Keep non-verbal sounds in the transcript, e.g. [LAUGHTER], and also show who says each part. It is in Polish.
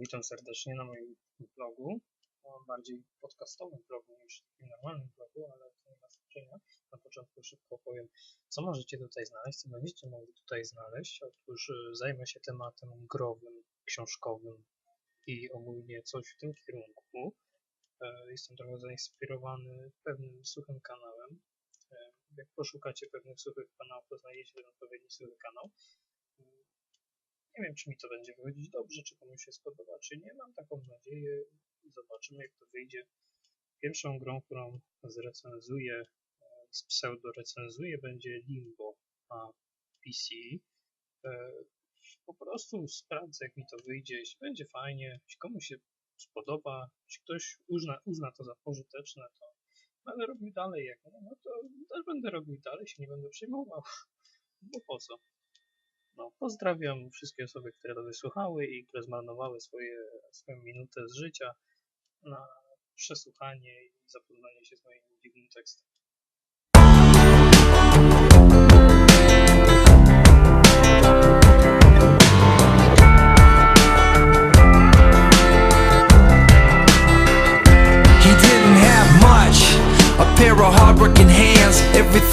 Speaker 1: Witam serdecznie na moim blogu, bardziej podcastowym blogu niż takim normalnym blogu, ale to nie ma znaczenia. Na początku szybko opowiem, co możecie tutaj znaleźć, co będziecie mogli tutaj znaleźć. Otóż y, zajmę się tematem growym, książkowym i ogólnie coś w tym kierunku. E, Jestem trochę zainspirowany pewnym suchym kanałem. E, Jak poszukacie pewnych suchych kanałów, to znajdziecie ten odpowiedni suchy kanał. Nie wiem, czy mi to będzie wychodzić dobrze, czy komuś się spodoba, czy nie. Mam taką nadzieję. Zobaczymy, jak to wyjdzie. Pierwszą grą, którą zrecenzuję, e, pseudo-recenzuję, będzie Limbo na PC. E, Po prostu sprawdzę, jak mi to wyjdzie. Jeśli będzie fajnie, jeśli komuś się spodoba, jeśli ktoś uzna, uzna to za pożyteczne, to będę robił dalej. Jak nie, no to też będę robił dalej, się nie będę przejmował. [LAUGHS] Bo po co? No, pozdrawiam wszystkie osoby, które to wysłuchały i które zmarnowały swoje, swoją minutę z życia na przesłuchanie i zapoznanie się z moim dziwnym tekstem.
Speaker 2: He didn't have much, a pair of hardworking hands. Everything